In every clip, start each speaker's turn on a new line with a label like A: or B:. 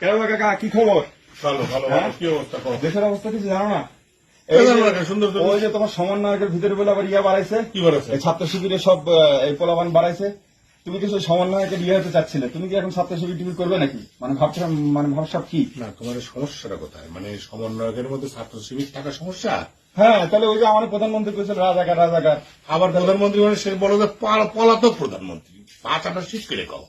A: কেন কাকা কি খবর?
B: ভালো ভালো
A: হ্যাঁ?
B: কি অবস্থা
A: দেশের অবস্থা কিছু জানো না? ওই যে তোমার সমন্বয়কের ভিতরে বলে আবার ইয়া বাড়াইছে।
B: কি বলেছে
A: ছাত্র শিবিরে সব এই পোলাবান বাড়াইছে। তুমি কি সেই সমন্বয়কে বিয়ে হতে চাচ্ছিলে। তুমি কি এখন ছাত্র শিবির টিবির করবে নাকি? মানে ভাবছ মানে কি?
B: না তোমার সমস্যাটা কোথায়? মানে সমন্বয়কের মধ্যে ছাত্র শিবির থাকা সমস্যা?
A: হ্যাঁ তাহলে ওই যে আমাদের প্রধানমন্ত্রী কইছিল রাজাকার রাজাকার।
B: আবার প্রধানমন্ত্রী মানে সে বলো যে পলাতক প্রধানমন্ত্রী। পাঁচাটা শীত করে কও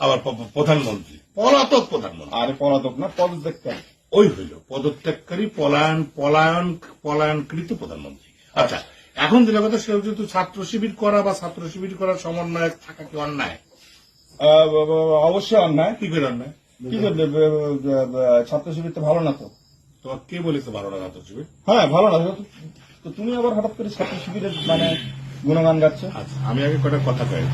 B: আবার প্রধানমন্ত্রী। পলাতক প্রধানমন্ত্রী।
A: আরে পলাতক না পদত্যাগ কেন?
B: ওই হইল পদত্যাগকারী পলায়ন পলায়ন পলায়নকৃত প্রধানমন্ত্রী। আচ্ছা এখন যেটা কথা সে যেহেতু ছাত্র শিবির করা বা ছাত্র শিবির করার সমন্বয় থাকা কি অন্যায়?
A: অবশ্যই অন্যায়।
B: কি করে অন্যায়?
A: কি ছাত্র শিবির তো ভালো না তো।
B: তোমার কে বলেছে ভালো না ছাত্র শিবির?
A: হ্যাঁ ভালো না। তো তুমি আবার হঠাৎ করে ছাত্র শিবিরের মানে গুণগান গাচ্ছ?
B: আচ্ছা আমি আগে কটা কথা কই?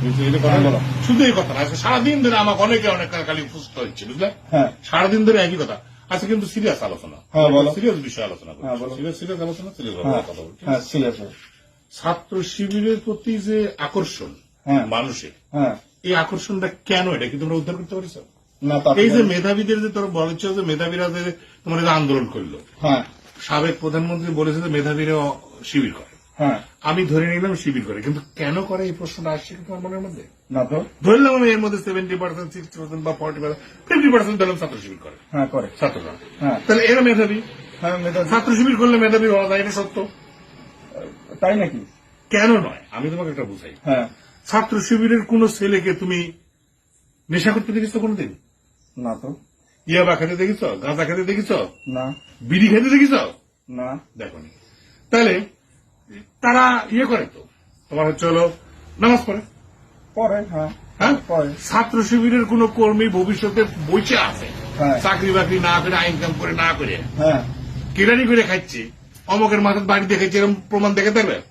A: হ্যাঁ।
B: শুধু এই কথা না আজকে সারাদিন ধরে আমাকে অনেকে অনেক খালি ফুসতে হচ্ছে বুঝলে?
A: হ্যাঁ।
B: সারাদিন ধরে একই কথা। আজকে কিন্তু সিরিয়াস আলোচনা।
A: হ্যাঁ,
B: সিরিয়াস বিষয় আলোচনা
A: হ্যাঁ,
B: সিরিয়াস সিরিয়াস আলোচনা সিরিয়াস
A: হ্যাঁ
B: কথা বলছি।
A: হ্যাঁ সিরিয়াস
B: ছাত্র শিবিরের প্রতি যে আকর্ষণ
A: হ্যাঁ।
B: মানুষের
A: হ্যাঁ।
B: এই আকর্ষণটা কেন? এটা কি তোমরা উদ্ধার করতে পারছ? এই যে মেধাবীদের যে তোর বলেছ যে মেধাবীরা যে তোমার আন্দোলন করল।
A: হ্যাঁ।
B: সাবেক প্রধানমন্ত্রী বলেছে যে মেধাবীরা শিবির করে।
A: হ্যাঁ
B: আমি ধরে নিলাম শিবির করে কিন্তু কেন করে এই প্রশ্নটা আসছে তোমার মনের মধ্যে?
A: না তো।
B: ধরলাম আমি এর মধ্যে সেভেন্টি পার্সেন্ট সিক্সটি পার্সেন্ট বা ফর্টি পার্সেন্ট ফিফটি পার্সেন্ট ধরলাম ছাত্র শিবির করে।
A: হ্যাঁ করে।
B: ছাত্ররা।
A: হ্যাঁ।
B: তাহলে এরা মেধাবী?
A: হ্যাঁ মেধা-
B: ছাত্র শিবির করলে মেধাবী হওয়া যায় এটা সত্য?
A: তাই নাকি?
B: কেন নয়? আমি তোমাকে একটা বুঝাই।
A: হ্যাঁ।
B: ছাত্র শিবিরের কোন ছেলেকে তুমি নেশা করতে দেখেছ কোনোদিন?
A: না তো।
B: ইয়াবা খেতে দেখেছ গাঁজা খেতে দেখেছ
A: না।
B: বিড়ি খেতে দেখেছ
A: না।
B: দেখনি। তাহলে তারা ইয়ে করে তো। তোমার হচ্ছে হলো নামাজ পড়ে?
A: পরে হ্যাঁ।
B: হ্যাঁ? ছাত্র শিবিরের কোন কর্মী ভবিষ্যতে বইচে আছে?
A: হ্যাঁ।
B: চাকরি বাকরি না করে ইনকাম করে না করে?
A: হ্যাঁ।
B: কেরানি করে খাচ্ছে? অমকের মাথার বাড়ি দেখেছে এরকম প্রমাণ দেখে দেবে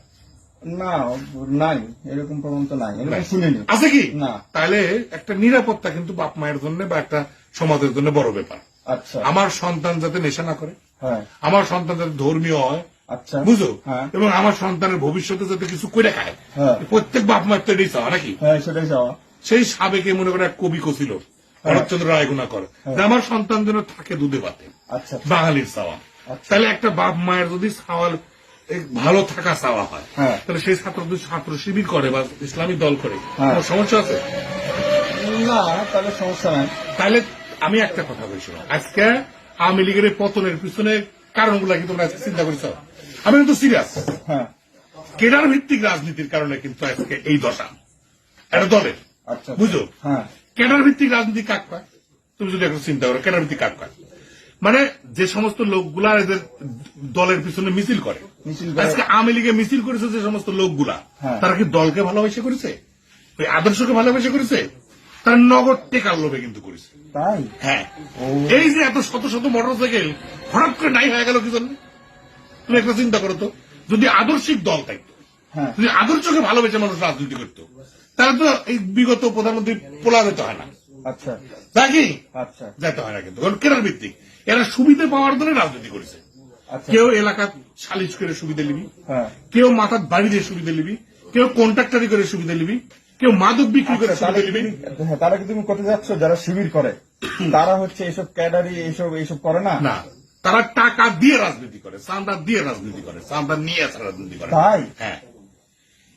A: না নাই। এরকম প্রমাণ তো নাই। এরকম শুনিনি।
B: আছে কি?
A: না।
B: তাহলে একটা নিরাপত্তা কিন্তু বাপ মায়ের জন্য বা একটা সমাজের জন্য বড় ব্যাপার।
A: আচ্ছা।
B: আমার সন্তান যাতে নেশা না করে
A: হ্যাঁ।
B: আমার সন্তান যাতে ধর্মীয় হয় বুঝো
A: হ্যাঁ।
B: এবং আমার সন্তানের ভবিষ্যতে যাতে কিছু করে খায়
A: হ্যাঁ।
B: প্রত্যেক বাপ মায়ের তো এটাই চাওয়া নাকি?
A: হ্যাঁ সেটাই যাওয়া
B: সেই সাবেকে মনে করে এক কবি কছিল ভরতচন্দ্র রায় গুণা করে। যে আমার সন্তান যেন থাকে দুধে পাতে
A: আচ্ছা
B: বাঙালির চাওয়া।
A: আচ্ছা।
B: তাহলে একটা বাপ মায়ের যদি এই ভালো থাকা চাওয়া হয়। তাহলে সেই ছাত্র যদি ছাত্র শিবির করে বা ইসলামী দল করে। কোনো সমস্যা আছে?
A: না তাহলে সমস্যা নাই।
B: তাহলে আমি একটা কথা বলছিলাম আজকে আওয়ামী লীগের পতনের পিছনে কারণগুলো কি তোমরা আজকে চিন্তা করেছ? আমি কিন্তু সিরিয়াস
A: হ্যাঁ।
B: কেডার ভিত্তিক রাজনীতির কারণে কিন্তু আজকে এই দশা। একটা দলের।
A: আচ্ছা
B: বুঝো
A: হ্যাঁ।
B: কেডার ভিত্তিক রাজনীতি কাক পায় তুমি যদি এখন চিন্তা করো কেডার ভিত্তিক কাক পায় মানে যে সমস্ত লোকগুলা এদের দলের পিছনে মিছিল করে। আজকে আওয়ামী লীগে মিছিল করেছে যে সমস্ত লোকগুলা
A: হ্যাঁ।
B: তারা কি দলকে ভালোবেসে করেছে? ওই আদর্শকে ভালোবেসে করেছে? তার নগদ টেকার লোভে কিন্তু করেছে।
A: তাই?
B: হ্যাঁ। এই যে এত শত শত মোটর সাইকেল হঠাৎ করে নাই হয়ে গেল কি জন্য? তুমি একটা চিন্তা করো তো যদি আদর্শিক দল থাকতো
A: হ্যাঁ।
B: যদি আদর্শকে ভালোবেসে মানুষ রাজনীতি করতো তাহলে তো এই বিগত প্রধানমন্ত্রী পোলা যেতে হয় না।
A: আচ্ছা।
B: তা কি?
A: আচ্ছা।
B: যেতে হয় না কিন্তু। কেনার ভিত্তিক এরা সুবিধা পাওয়ার জন্য রাজনীতি করেছে।
A: আচ্ছা।
B: কেউ এলাকা সালিশ করে সুবিধা নিবি
A: হ্যাঁ।
B: কেউ মাথার বাড়ি দিয়ে সুবিধা নিবি কেউ কন্ট্রাক্টারি করে সুবিধা নিবি কেউ মাদক বিক্রি করে
A: আচ্ছা,
B: সুবিধা নিবি।
A: হ্যাঁ, তারা কি তুমি করতে যাচ্ছ? যারা শিবির করে তারা হচ্ছে এইসব ক্যাডারি এইসব এইসব করে না।
B: তারা টাকা দিয়ে রাজনীতি করে চান্দা দিয়ে রাজনীতি করে চান্দা নিয়ে আসা রাজনীতি করে। হ্যাঁ।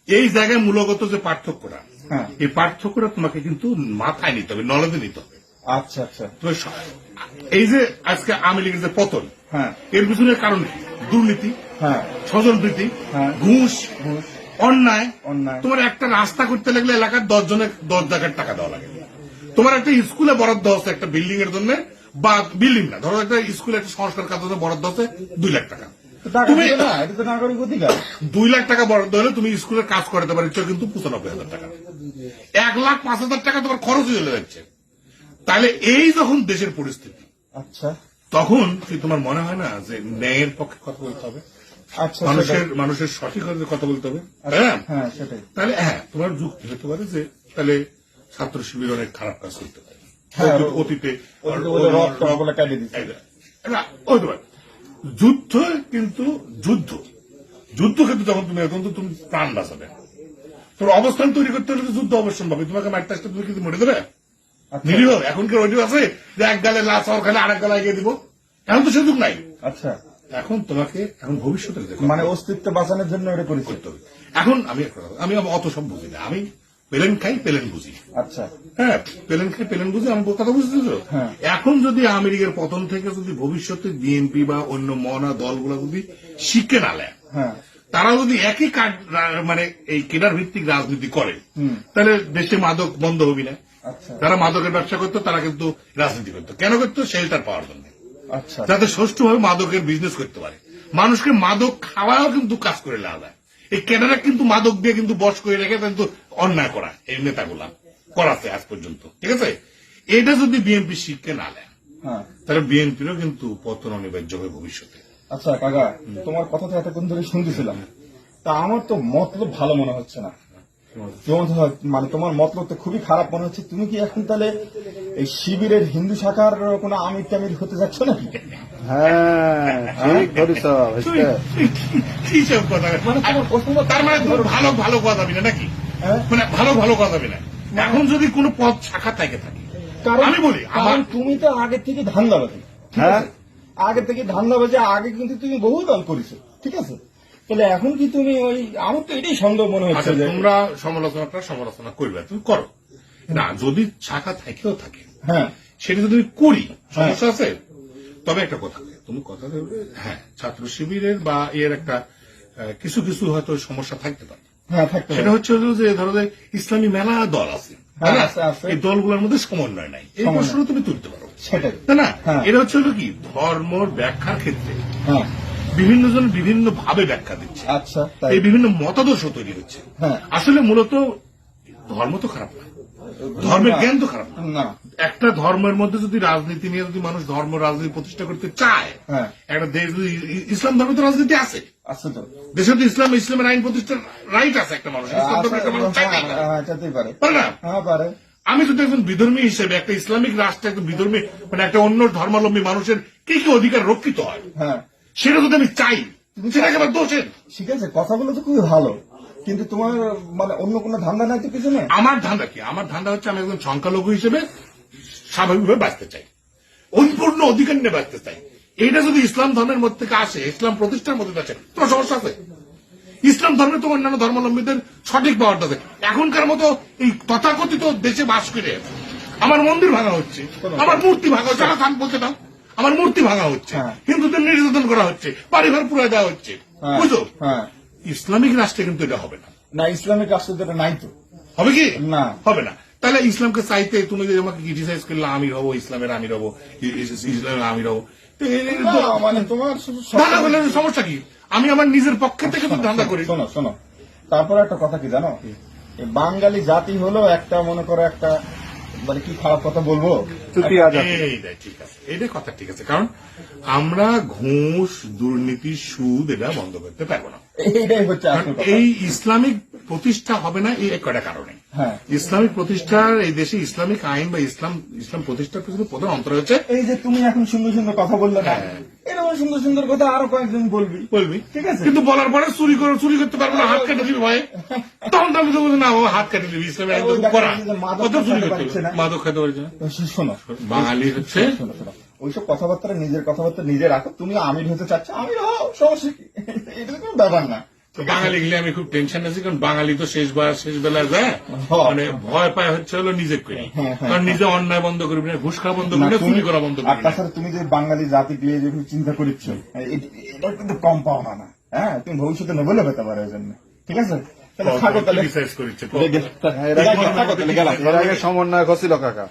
B: এই জায়গায় মূলগত যে পার্থক্যটা
A: হ্যাঁ।
B: এই পার্থক্যটা তোমাকে কিন্তু মাথায় নিতে হবে নলেজে নিতে হবে।
A: আচ্ছা আচ্ছা।
B: এই যে আজকে আওয়ামী লীগের যে পতন
A: হ্যাঁ।
B: এর পিছনে কারণ দুর্নীতি
A: হ্যাঁ।
B: স্বজনপ্রীতি। ঘুষ অন্যায়।
A: অন্যায়।
B: তোমার একটা রাস্তা করতে লাগলে এলাকার দশ জনের দশ জায়গার টাকা দেওয়া লাগে। তোমার একটা স্কুলে বরাদ্দ আছে একটা বিল্ডিং এর জন্য বা বিল্ডিং না। ধরো একটা স্কুলে একটা সংস্কার জন্য বরাদ্দ আছে দুই লাখ টাকা। তুমি
A: নাগরিক অধিকার।
B: দুই লাখ টাকা বরাদ্দ হলে তুমি স্কুলের কাজ করাতে পারছ কিন্তু পঁচানব্বই হাজার টাকা। এক লাখ পাঁচ হাজার টাকা তোমার খরচ চলে যাচ্ছে। তাহলে এই যখন দেশের পরিস্থিতি
A: আচ্ছা।
B: তখন কি তোমার মনে হয় না যে ন্যায়ের পক্ষে কথা বলতে হবে?
A: আচ্ছা
B: মানুষের মানুষের সঠিক কথা বলতে হবে হ্যাঁ
A: হ্যাঁ সেটাই।
B: তাহলে হ্যাঁ তোমার যুক্তি হতে পারে যে তাহলে ছাত্র শিবির অনেক খারাপ কাজ করতে অতীত- অতীতে হতে পারে। যুদ্ধ কিন্তু যুদ্ধ। যুদ্ধ ক্ষেত্রে যখন তুমি এখন তো তুমি প্রাণ বাঁচাবে। তোর অবস্থান তৈরি করতে হলে যুদ্ধ অবশ্যই পাবে তোমাকে মারতে আসতে তুমি কিন্তু মরে দেবে?
A: আচ্ছা।
B: নিরীহ এখনকার ওইটু আছে? যে এক গালে লাশ আর খালে আরেক গালে এগিয়ে দিব। এখন তো সুযোগ নাই।
A: আচ্ছা।
B: এখন তোমাকে এখন ভবিষ্যতে
A: মানে অস্তিত্ব বাঁচানোর জন্য এটা
B: করতে হবে। এখন আমি আমি অত সব বুঝি না। আমি পেলেন খাই পেলেন বুঝি।
A: আচ্ছা।
B: হ্যাঁ পেলেন খাই পেলেন বুঝি আমি কথা বুঝতে তো
A: হ্যাঁ।
B: এখন যদি আমেরিকার পতন থেকে যদি ভবিষ্যতে বিএনপি বা অন্য মনা দলগুলো যদি শিখে না নেয়
A: হ্যাঁ।
B: তারা যদি একই মানে এই কেনার ভিত্তিক রাজনীতি করে তাহলে দেশে মাদক বন্ধ হবে না।
A: আচ্ছা।
B: যারা মাদকের ব্যবসা করতো তারা কিন্তু রাজনীতি করতো। কেন করতো? শেল্টার পাওয়ার জন্য।
A: আচ্ছা।
B: যাতে সুষ্ঠুভাবে মাদকের বিজনেস করতে পারে। মানুষকে মাদক খাওয়াও কিন্তু কাজ করে লাভ হয় এই কেনারা কিন্তু মাদক দিয়ে কিন্তু বস করে রেখে কিন্তু অন্যায় করা এই নেতাগুলা করাছে আজ পর্যন্ত ঠিক আছে? এটা যদি বিএনপি শিখকে না নেয়
A: হ্যাঁ।
B: তাহলে বিএনপিরও কিন্তু পতন অনিবার্য হবে ভবিষ্যতে।
A: আচ্ছা কাকা তোমার কথা তো এতক্ষণ ধরে শুনতেছিলাম। তা আমার তো মতলব ভালো মনে হচ্ছে না। মানে তোমার মতলব তো খুবই খারাপ মনে হচ্ছে। তুমি কি এখন তাহলে এই শিবিরের হিন্দু শাখার কোনো আমির টামির হতে যাচ্ছ নাকি?
C: হ্যাঁ ঠিক
B: কথা?
A: মানে তোমার পছন্দ
B: তার মানে ভালো ভালো কথা নাকি? মানে ভালো ভালো কথা না। এখন যদি কোনো পদ শাখা থেকে থাকে। আমি বলি আমার
A: কারণ তুমি তো আগে থেকে ধান্দাবাজি। ঠিক
C: হ্যাঁ।
A: আগে থেকে ধান্দাবাজি আগে কিন্তু তুমি বহু দল করেছ। ঠিক আছে? তাহলে এখন কি তুমি ওই আমার তো এটাই সন্দেহ মনে হচ্ছে
B: আচ্ছা তোমরা সমালোচনাটা সমালোচনা করবে তুমি করো। না যদি শাখা থেকেও থাকে।
A: হ্যাঁ।
B: সেটা যদি করি সমস্যা আছে? তবে একটা কথা তুমি কথা দেবে হ্যাঁ ছাত্র শিবিরের বা এর একটা কিছু কিছু হয়তো সমস্যা থাকতে পারে।
A: হ্যাঁ
B: সেটা হচ্ছে হলো যে ধরো যে ইসলামী মেলা দল আছে।
A: হ্যাঁ? আছে।
B: এই দলগুলোর মধ্যে সমন্বয় নাই। এই। প্রশ্ন তুমি তুলতে পারো। তাই না?
A: হ্যাঁ।
B: এটা হচ্ছে হলো কি? ধর্ম ব্যাখ্যার ক্ষেত্রে
A: হ্যাঁ।
B: বিভিন্ন জন বিভিন্ন ভাবে ব্যাখ্যা দিচ্ছে।
A: আচ্ছা
B: এই বিভিন্ন মতাদর্শ তৈরি হচ্ছে।
A: হ্যাঁ।
B: আসলে মূলত ধর্ম তো খারাপ না ধর্মের জ্ঞান তো খারাপ না। একটা ধর্মের মধ্যে যদি রাজনীতি নিয়ে যদি মানুষ ধর্ম রাজনীতি প্রতিষ্ঠা করতে চায়
A: হ্যাঁ।
B: একটা দেশ যদি ইসলাম ধর্মে তো রাজনীতি আছে।
A: আছে তো।
B: দেশে তো ইসলাম ইসলামের আইন প্রতিষ্ঠার রাইট আছে একটা মানুষ ইসলাম ধর্মের একটা মানুষ চাইতেই পারে।
A: হ্যাঁ পারে। হ্যাঁ পারে।
B: আমি যদি একজন বিধর্মী হিসেবে একটা ইসলামিক রাষ্ট্রে একজন বিধর্মী মানে একটা অন্য ধর্মাবলম্বী মানুষের কি কি অধিকার রক্ষিত হয়?
A: হ্যাঁ।
B: সেটা যদি আমি চাই সেটা একেবারে দোষের।
A: ঠিক আছে কথাগুলো তো খুবই ভালো। কিন্তু তোমার মানে অন্য কোনো ধান্দা নাই তো পিছনে
B: আমার ধান্দা কি? আমার ধান্দা হচ্ছে আমি একজন সংখ্যালঘু হিসেবে স্বাভাবিকভাবে বাঁচতে চাই। পরিপূর্ণ অধিকার নিয়ে বাঁচতে চাই। এটা যদি ইসলাম ধর্মের মধ্যে থেকে আসে ইসলাম প্রতিষ্ঠার মধ্যে আছে তোমার সমস্যা আছে? ইসলাম ধর্মে তো অন্যান্য ধর্মাবলম্বীদের সঠিক পাওয়ারটা আছে। এখনকার মতো এই তথাকথিত দেশে বাস করে আমার মন্দির ভাঙা হচ্ছে আমার মূর্তি ভাঙা হচ্ছে। আমার থান বলতে দাও। আমার মূর্তি ভাঙা হচ্ছে।
A: হ্যাঁ।
B: হিন্দুদের নির্যাতন করা হচ্ছে। বাড়িঘর পুরো দেওয়া হচ্ছে।
A: হ্যাঁ,
B: বুঝো
A: হ্যাঁ।
B: ইসলামিক রাষ্ট্রে কিন্তু এটা হবে না।
A: না ইসলামিক রাষ্ট্র তো এটা নাই তো।
B: হবে কি?
A: না।
B: হবে না। তাহলে ইসলামকে চাইতে তুমি যদি আমাকে ক্রিটিসাইজ করলে আমির হব ইসলামের আমির হব ইসলামের আমির হব।
A: মানে তোমার
B: সমস্যা কি? আমি আমার নিজের পক্ষে থেকে তো ধান্দা করি।
A: শোনো শোনো তারপরে একটা কথা কি জানো? বাঙালি জাতি হলো একটা মনে করো একটা মানে কি খারাপ কথা বলব?
C: চুতিয়া
B: ঠিক আছে। এটাই কথা ঠিক আছে। কারণ আমরা ঘুষ দুর্নীতি সুদ এটা বন্ধ করতে পারব না।
A: এইটাই হচ্ছে
B: এই ইসলামিক প্রতিষ্ঠা হবে না এই কয়টা কারণে।
A: হ্যাঁ।
B: ইসলামিক প্রতিষ্ঠার এই দেশে ইসলামিক আইন বা ইসলাম ইসলাম প্রতিষ্ঠার পিছনে প্রধান অন্তর হচ্ছে
A: এই যে তুমি এখন সুন্দর সুন্দর কথা বললে না। এরকম সুন্দর সুন্দর কথা আরও কয়েকজন বলবি।
B: বলবি?
A: ঠিক আছে।
B: কিন্তু বলার পরে চুরি করে চুরি করতে পারব না হাত কেটে দিবি ভাই। তখন তো আমি তো না ও হাত কেটে দিবি করা। কত চুরি করতে মাদক খেতে পারছে
A: শোনো
B: বাঙালি হচ্ছে।
A: ওইসব কথাবার্তা নিজের কথাবার্তা নিজে রাখো। তুমি আমির হতে চাচ্ছ আমির হও সমস্যা কি? এটা তো কোনো ব্যাপার না।
B: তো বাঙালি গেলে আমি খুব টেনশন আছি কারণ বাঙালি তো শেষ শেষ বেলা যায়।
A: হ্যাঁ।
B: মানে ভয় পায় হচ্ছে হলো নিজে করি।
A: হ্যাঁ, হ্যাঁ,
B: কারণ নিজে অন্যায় বন্ধ করবি না ঘুষ খাওয়া বন্ধ করবি না চুরি করা বন্ধ করবি না।
A: তাছাড়া তুমি যে বাঙালি জাতি দিয়ে যে চিন্তা করিচ্ছ এটা কিন্তু কম পাওনা না। হ্যাঁ তুমি ভবিষ্যতে নোবেলও পেতে পারো এই জন্য। ঠিক আছে?
C: সমন্বয় হছিল কাকা।